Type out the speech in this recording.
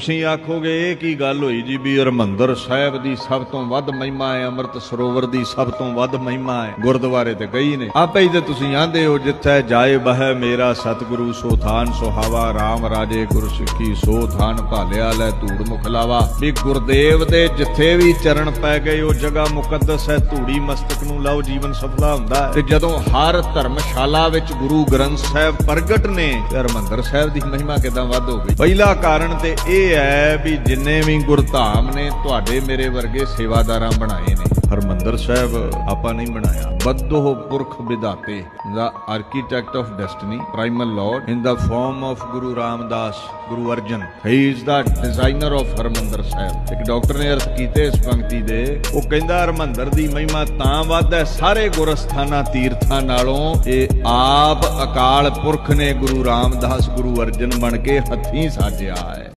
ਤੁਸੀਂ ਆਖੋਗੇ, ਇਹ ਕੀ ਗੱਲ ਹੋਈ ਜੀ ਵੀ ਹਰਮੰਦਰ ਸਾਹਿਬ ਦੀ ਸਭ ਤੋਂ ਵੱਧ ਮਹਿਮਾ ਹੈ, ਅੰਮ੍ਰਿਤ ਸਰੋਵਰ ਦੀ ਸਭ ਤੋਂ ਵੱਧ ਮਹਿਮਾ ਹੈ? ਗੁਰਦੁਆਰੇ ਤੇ ਗਈ ਨੇ। ਆਪੇ ਹੀ ਤੇ ਤੁਸੀਂ ਆਂਦੇ ਹੋ, ਜਿੱਥੇ ਜਾਏ ਬਹਿ ਮੇਰਾ ਸਤਿਗੁਰੂ ਸੋ ਥਾਨ ਸੁਹਾਵਾ RAM ਰਾਜੇ ਗੁਰ ਸਿੱਖੀ ਸੋ ਥਾਨ ਭਾਲਿਆ ਲੈ ਧੂੜ ਮੁਖਲਾਵਾ ਵੀ ਗੁਰਦੇਵ ਦੇ ਜਿੱਥੇ ਵੀ ਚਰਨ ਪੈ ਗਏ, ਉਹ ਜਗ੍ਹਾ ਮੁਕੱਦਸ ਹੈ, ਧੂੜੀ ਮਸਤਕ ਨੂੰ ਲਾਓ, ਜੀਵਨ ਸਫਲਾ ਹੁੰਦਾ ਹੈ। ਤੇ ਜਦੋਂ ਹਰ ਧਰਮਸ਼ਾਲਾ ਵਿੱਚ ਗੁਰੂ ਗ੍ਰੰਥ ਸਾਹਿਬ ਪ੍ਰਗਟ ਨੇ, ਤੇ ਹਰਮੰਦਰ ਸਾਹਿਬ ਦੀ ਮਹਿਮਾ ਕਿਦਾਂ ਵੱਧ ਹੋ ਗਈ? ਪਹਿਲਾ ਕਾਰਨ ਤੇ ਇਹ ਹੈ ਵੀ ਜਿੰਨੇ ਵੀ ਗੁਰਧਾਮ ਨੇ, ਤੁਹਾਡੇ ਮੇਰੇ ਵਰਗੇ ਸੇਵਾਦਾਰਾਂ ਬਣਾਏ ਨੇ। ਹਰਮੰਦਰ ਸਾਹਿਬ ਆਪਾਂ ਨਹੀਂ ਬਣਾਇਆ। ਬੱਧੋ ਪੁਰਖ ਵਿਧਾਤੇ ਦਾ architect of destiny primal lord in the form of Guru Ramdas, Guru Arjan. He is the designer of Harmandar Sahib. ਇੱਕ ਡਾਕਟਰ ਨੇ ਅਰਥ ਕੀਤੇ ਇਸ ਪੰਕਤੀ ਦੇ। ਉਹ ਕਹਿੰਦਾ, ਹਰਮੰਦਰ ਦੀ ਮਹਿਮਾ ਤਾਂ ਵੱਧ ਹੈ, ਸਾਰੇ ਗੁਰਸਥਾਨਾਂ ਤੀਰਥਾਂ ਨਾਲੋਂ। ਇਹ ਆਪ ਅਕਾਲ ਪੁਰਖ ਨੇ ਗੁਰੂ ਰਾਮਦਾਸ, ਗੁਰੂ ਅਰਜਨ ਬਣ ਕੇ ਹੱਥੀਂ ਸਾਜਿਆ ਹੈ।